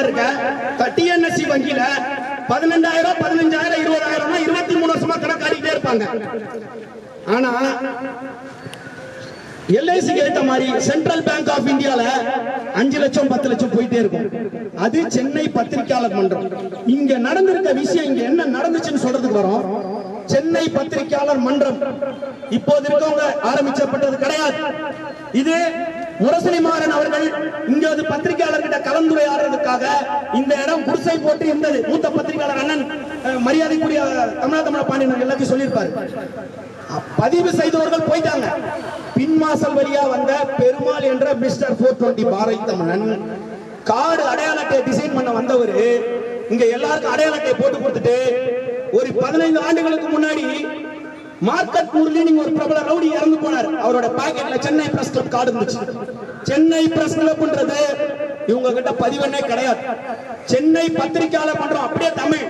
மாதிரி இருக்க டிஎன்எஸ்சி வங்கியில? பதினெண்டாயிரம் பதினஞ்சாயிரம் இருபதாயிரம் இருபத்தி மூணு வருஷமா கணக்காடிக்கிட்டே இருப்பாங்க. ஆனா எல்ஐசி ஏத்த மாதிரி சென்ட்ரல் பேங்க் ஆஃப் இந்தியால அஞ்சு லட்சம் பத்து லட்சம் போயிட்டே இருக்கும். அது சென்னை பத்திரிகையாளர் மன்றம். இங்க நடந்திருக்க விஷயம் இங்க என்ன நடந்துச்சுன்னு சொல்றதுக்கு வரும். சென்னை பத்திரிகையாளர் மன்றம். இப்போது இருக்கவங்க ஆரம்பிச்சப்பட்டது கிடையாது. இது முரசலிமாறன் அவர்கள் இங்க வந்து பத்திரிகையாளர்கிட்ட கலந்துரையாடுறதுக்காக இந்த இடம் குடிசை போட்டு இருந்தது. மூத்த பத்திரிகையாளர் அண்ணன் மரியாதைக்குரிய தமிழா தமிழ பாண்டியன் எல்லாத்தையும் சொல்லியிருப்பாரு. பதிவு செய்தவர்கள் போயிட்டாங்க. பின்வாசல் வழியா வந்த பெருமாள் என்ற மிஸ்டர் போர் டுவெண்டி பாரதித்தமணன் தமிழன் காடு அடையாளத்தை டிசைன் பண்ண வந்தவர். இங்க எல்லாருக்கும் அடையாளத்தை போட்டு கொடுத்துட்டு ஒரு பதினைந்து ஆண்டுகளுக்கு முன்னாடி மார்க்கெட் ஊர்ல நீங்க ஒரு பிரபல ரவுடி இறந்து போனார். அவரோட பாக்கெட்ல சென்னை பிரஸ் கிளப் கார்டு இருந்துச்சு. சென்னை பிரஸ் கிளப்ன்றது இவங்க கிட்ட பதிவெண்ணே கிடையாது. சென்னை பத்திரிகையாளர் மன்றம் அப்படியே தமிழ்.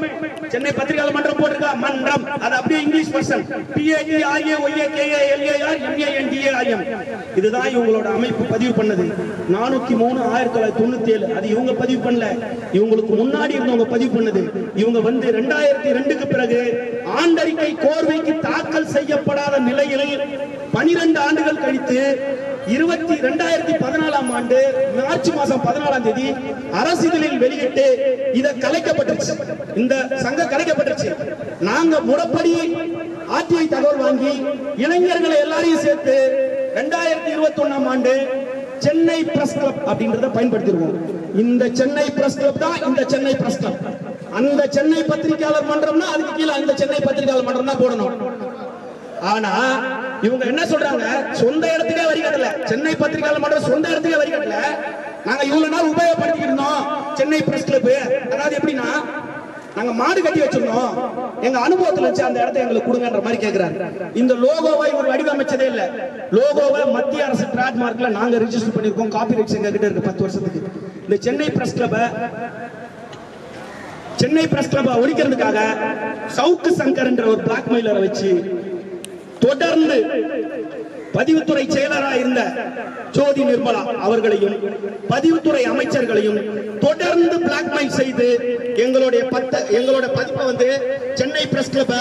சென்னை பத்திரிகையாளர் மன்றம் போட்டிருக்கா? மன்றம். அது அப்படியே English person P A D R A Y A K A L A R M A N D A R M இதுதான் இவங்களோட அமைப்பு பதிவு பண்ணது. நானூத்தி மூணு ஆயிரத்தி தொள்ளாயிரத்தி தொண்ணூத்தி ஏழு அது இவங்க பதிவு பண்ணல. இவங்களுக்கு முன்னாடி இருந்தவங்க பதிவு பண்ணது. இவங்க வந்து ரெண்டாயிரத்தி ரெண்டுக்கு பிறகு ஆண்டறிக்கை கோர்வைக்கு செய்யப்படாத நிலையில் பனிரெண்டு ஆண்டுகள் கழித்து இருபத்தி ரெண்டாயிரத்தி பதினாலாம் ஆண்டு மார்ச் மாசம் பதினாலாம் தேதி அரசிதழில் வெளியிட்டு இத கலைக்கப்பட்டுருச்சு இந்த சங்க கலைக்கப்பட்டுருச்சு நாங்க முறப்படி ஆர்டிஐ தகவல் வாங்கி இளைஞர்களை எல்லாரையும் சேர்த்து ரெண்டாயிரத்தி இருபத்தி ஒண்ணாம் ஆண்டு சென்னை பிரஸ் கிளப் அப்படின்றத பயன்படுத்திடுவோம். இந்த சென்னை பிரஸ் கிளப் தான் இந்த சென்னை பிரஸ் கிளப். அந்த சென்னை பத்திரிகையாளர் மன்றம்னா அதுக்கு கீழே அந்த சென்னை பத்திரிகையாளர் மன்றம் தான் போடணும். ஆனா இவங்க என்ன சொல்றாங்க? சொந்த இடத்துக்கே வரி கட்டல. சென்னை பத்திரிகையாளர் மட்டும் சொந்த இடத்துக்கே வரி கட்டல. நாங்க இவ்வளவு நாள் உபயோகப்படுத்திட்டு இருந்தோம். சென்னை பிரஸ் கிளப் அதாவது எப்படின்னா நாங்க மாடு கட்டி வச்சிருந்தோம். எங்க அனுபவத்துல வச்சு அந்த இடத்தை எங்களுக்கு கொடுங்கன்ற மாதிரி கேக்குறாரு. இந்த லோகோவை இவர் வடிவமைச்சதே இல்ல. லோகோவை மத்திய அரசு டிராட்மார்க்ல நாங்க ரிஜிஸ்டர் பண்ணிருக்கோம். காப்பி ரைட்ஸ் எங்க கிட்ட இருக்கு பத்து வருஷத்துக்கு. இந்த சென்னை பிரஸ் கிளப்பை சென்னை பிரஸ் கிளப்பை ஒழிக்கிறதுக்காக சவுக்கு சங்கர் என்ற ஒரு பிளாக்மெயிலரை வச்சு தொடர்ந்து பதிவுத்துறை செயலராக இருந்த ஜோதி நிர்மலா அவர்களையும் பதிவுத்துறை அமைச்சர்களையும் தொடர்ந்து பிளாக்மெயில் செய்து எங்களுடைய பத்த எங்களோட பதிப்பை வந்து சென்னை பிரஸ் கிளப்பை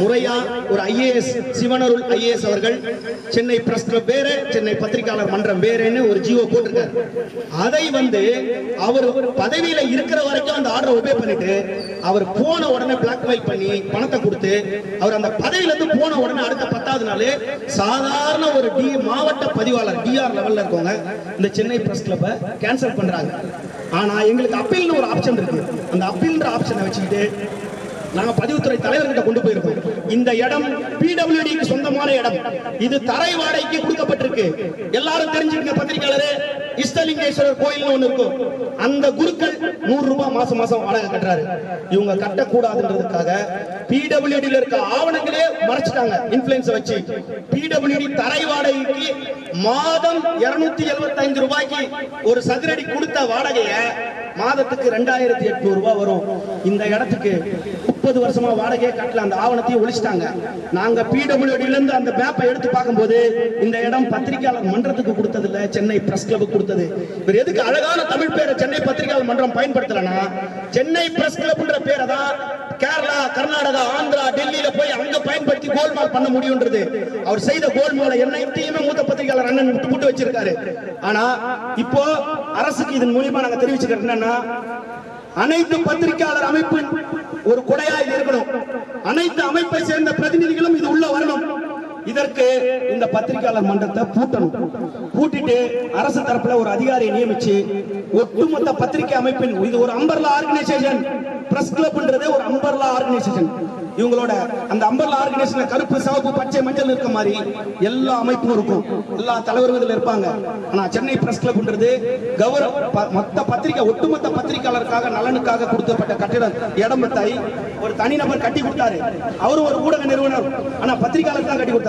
முறையா ஒரு ஐஏஎஸ் சிவனருள் ஐஏஎஸ் அவர்கள். சென்னை பிரஸ் கிளப் வேற சென்னை பத்திரிகையாளர் மன்றம் வேறன்னு ஒரு ஜியோ போட்டிருக்காரு. அதை வந்து அவர் பதவியில இருக்கிற வரைக்கும் அந்த ஆர்டரை ஒபே பண்ணிட்டு அவர் போன உடனே பிளாக்மெயில் பண்ணி பணத்தை கொடுத்து அவர் அந்த பதவியில இருந்து போன உடனே அடுத்த பத்தாவது நாள் சாதாரண ஒரு டி மாவட்ட பதிவாளர் டிஆர் லெவல்ல இருக்கவங்க இந்த சென்னை பிரஸ் கிளப்பை கேன்சல் பண்றாங்க. ஆனா எங்களுக்கு அப்பீல்னு ஒரு ஆப்ஷன் இருக்கு. அந்த அப்பீல்ன்ற ஆப்ஷனை வச்சுக்கிட்டு நாங்க பதிவுத்துறை தலைவர்கிட்ட கொண்டு போயிருக்கோம். இந்த இடம் பிடபிள்யூடிக்கு சொந்தமான இடம். இது தரை வாடகைக்கு கொடுக்கப்பட்டிருக்கு. எல்லாரும் தெரிஞ்சுக்கங்க பத்திரிகையாளரே. இஷ்டலிங்கேஸ்வரர் கோயில் ஒண்ணு இருக்கும். அந்த குருக்கள் நூறு ரூபாய் மாசம் மாசம் வாடகை கட்டுறாரு. இவங்க கட்டக்கூடாதுன்றதுக்காக பிடபிள்யூடியில் இருக்க ஆவணங்களே மறைச்சிட்டாங்க. இன்ஃபுளுன்ஸ் வச்சு. பிடபிள்யூடி தரை வாடகைக்கு மாதம் இருநூத்தி எழுபத்தி ரூபாய்க்கு ஒரு சதுரடி கொடுத்த வாடகைய மாதத்துக்கு ரெண்டாயிரத்தி எட்நூறு ரூபாய் வரும். இந்த இடத்துக்கு முப்பது வருஷமா வாடகையே கட்டல அந்த ஆவணத்தையும் ஒழிச்சிட்டாங்க. நாங்க பிடபிள்யூடில இருந்து அந்த மேப்பை எடுத்து பார்க்கும்போது இந்த இடம் பத்திரிகையாளர் மன்றத்துக்கு கொடுத்தது இல்ல சென்னை பிரஸ் கிளப் கொடுத்தது. இவர் எதுக்கு அழகான தமிழ் பேரை சென்னை பத்திரிகையாளர் மன்றம் பயன்படுத்தலனா சென்னை பிரஸ் கிளப்ன்ற பேரை தான் கேரளா கர்நாடகா ஆந்திரா டெல்லியில போய் அங்க பயன்படுத்தி கோல்மால் பண்ண முடியும்ன்றது அவர் செய்த கோல்மால என்னைத்தையுமே மூத்த பத்திரிகையாளர் அண்ணன் விட்டு விட்டு வச்சிருக்காரு. ஆனா இப்போ அரசுக்கு இதன் மூலியமா நாங்க தெரிவிச்சுக்கிறோம் என்னன்னா அனைத்து பத்திரிகையாளர் அமைப்பின் ஒரு கொடையா இது இருக்கணும். அனைத்து அமைப்பை சேர்ந்த பிரதிநிதிகளும் இது உள்ள வரணும். இதற்கு இந்த பத்திரிகையாளர் மன்றத்தை பூட்டணும். பூட்டிட்டு அரசு தரப்புல ஒரு அதிகாரியை நியமிச்சு ஒட்டுமொத்த பத்திரிகை அமைப்பின் இது ஒரு அம்பர்லா ஆர்கனைசேஷன் பிரஸ் கிளப்ன்றது ஒரு அம்பர்லா ஆர்கனைசேஷன் இவங்களோட அந்த அம்பர்லா ஆர்கனைசேஷன்ல கருப்பு சிவப்பு பச்சை மஞ்சள் இருக்க மாதிரி எல்லா அமைப்பும் இருக்கும். எல்லா தலைவர்கள் இதுல இருப்பாங்க. ஆனா சென்னை பிரஸ் கிளப்ன்றது கௌரவ ப- மொத்த பத்திரிகை ஒட்டுமொத்த பத்திரிகையாளருக்காக நலனுக்காக கொடுக்கப்பட்ட கட்டிடம் இடம் பத்தாய். ஒரு தனிநபர் கட்டி கொடுத்தாரு. அவரும் ஒரு ஊடக நிறுவனர். ஆனா பத்திரிகையாளருக்கு தான் கட்டி கொடுத்தாரு.